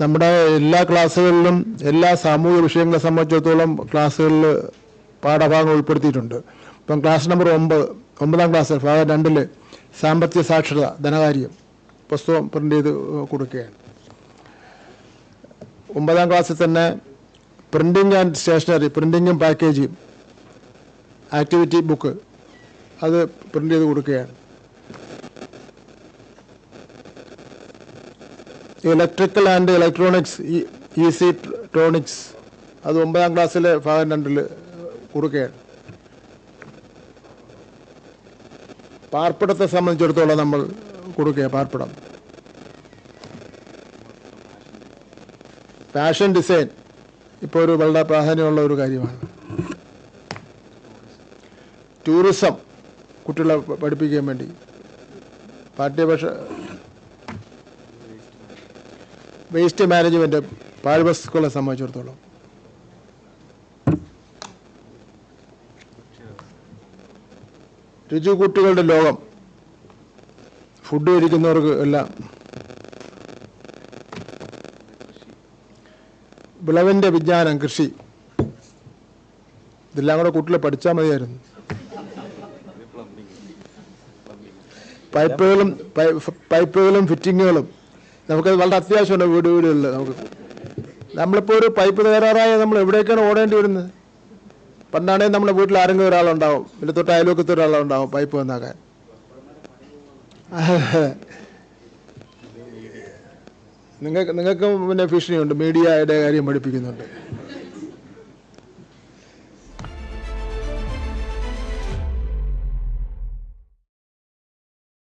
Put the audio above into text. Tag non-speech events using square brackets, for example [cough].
നമ്മുടെ എല്ലാ ക്ലാസ്സുകളിലും എല്ലാ സാമൂഹിക വിഷയങ്ങളെ സംബന്ധിച്ചിടത്തോളം ക്ലാസ്സുകളിൽ പാഠഭാഗങ്ങൾ ഉൾപ്പെടുത്തിയിട്ടുണ്ട്. ഇപ്പം ക്ലാസ് നമ്പർ ഒമ്പത് ഒമ്പതാം ക്ലാസ് ഭാഗം രണ്ടിൽ സാമ്പത്തിക സാക്ഷരത ധനകാര്യം പുസ്തകം പ്രിന്റ് ചെയ്ത് കൊടുക്കുകയാണ്. ഒമ്പതാം ക്ലാസ്സിൽ തന്നെ പ്രിന്റിങ് ആൻഡ് സ്റ്റേഷനറി പ്രിന്റിങ്ങും പാക്കേജിങ് ആക്ടിവിറ്റി ബുക്ക് അത് പ്രിന്റ് ചെയ്ത് കൊടുക്കുകയാണ്. Electrical and electronics E C ട്രോണിക്സ് അത് ഒമ്പതാം ക്ലാസ്സിലെ ഭാഗം രണ്ടിൽ കുറുക്കുകയാണ് പാർപ്പിടത്തെ സംബന്ധിച്ചിടത്തോളം നമ്മൾ കൊടുക്കുക പാർപ്പിടം. ഫാഷൻ ഡിസൈൻ ഇപ്പോൾ ഒരു വളരെ പ്രാധാന്യമുള്ള ഒരു കാര്യമാണ്. ടൂറിസം കുട്ടികളെ പഠിപ്പിക്കാൻ വേണ്ടി. പാഠ്യഭാഷ വേസ്റ്റ് മാനേജ്മെന്റ് പാഴ്വസ്തുക്കളെ സംബന്ധിച്ചിടത്തോളം. രുചികൂട്ടുകളുടെ ലോകം ഫുഡ് കഴിക്കുന്നവർക്ക് എല്ലാം വിളവിന്റെ വിജ്ഞാനം കൃഷി ഇതെല്ലാം കൂടെ കുട്ടികളെ പഠിച്ചാൽ മതിയായിരുന്നു. പൈപ്പുകളും പൈപ്പുകളും ഫിറ്റിങ്ങുകളും നമുക്കത് വളരെ അത്യാവശ്യമുണ്ട് വീട് വീടുകളിൽ നമുക്ക് നമ്മളിപ്പോൾ ഒരു പൈപ്പ് തകരാറായ നമ്മൾ എവിടേക്കാണ് ഓടേണ്ടി വരുന്നത്? പണ്ടാണെങ്കിൽ നമ്മുടെ വീട്ടിൽ ആരെങ്കിലും ഒരാളുണ്ടാവും. പിന്നെ തൊട്ട് അയൽവക്കത്ത് ഒരാളുണ്ടാവും പൈപ്പ് വന്നാക്കാൻ. [laughs] നിങ്ങൾക്ക് നിങ്ങൾക്കും പിന്നെ ഭീഷണിയുണ്ട്. മീഡിയയുടെ കാര്യം പഠിപ്പിക്കുന്നുണ്ട്.